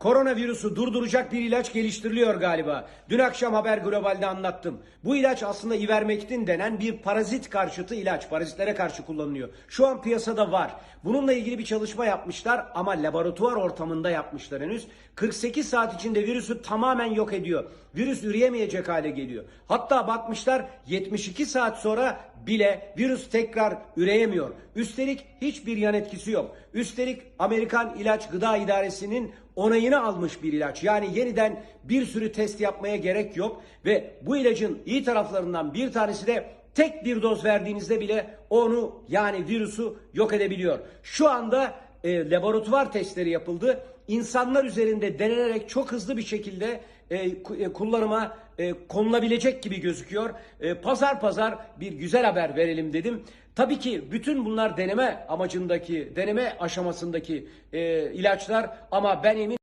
Koronavirüsü durduracak bir ilaç geliştiriliyor galiba. Dün akşam Haber Global'de anlattım. Bu ilaç aslında ivermektin denen bir parazit karşıtı ilaç. Parazitlere karşı kullanılıyor. Şu an piyasada var. Bununla ilgili bir çalışma yapmışlar ama laboratuvar ortamında yapmışlar henüz. 48 saat içinde virüsü tamamen yok ediyor. Virüs üreyemeyecek hale geliyor. Hatta bakmışlar 72 saat sonra bile virüs tekrar üreyemiyor. Üstelik hiçbir yan etkisi yok. Üstelik Amerikan İlaç Gıda İdaresi'nin onayını almış bir ilaç. Yani yeniden bir sürü test yapmaya gerek yok ve bu ilacın iyi taraflarından bir tanesi de tek bir doz verdiğinizde bile onu yani virüsü yok edebiliyor. Şu anda e, laboratuvar testleri yapıldı. İnsanlar üzerinde denenerek çok hızlı bir şekilde e, e, kullanıma e, konulabilecek gibi gözüküyor. E, pazar pazar bir güzel haber verelim dedim. Tabii ki bütün bunlar deneme amacındaki, deneme aşamasındaki e, ilaçlar ama ben emin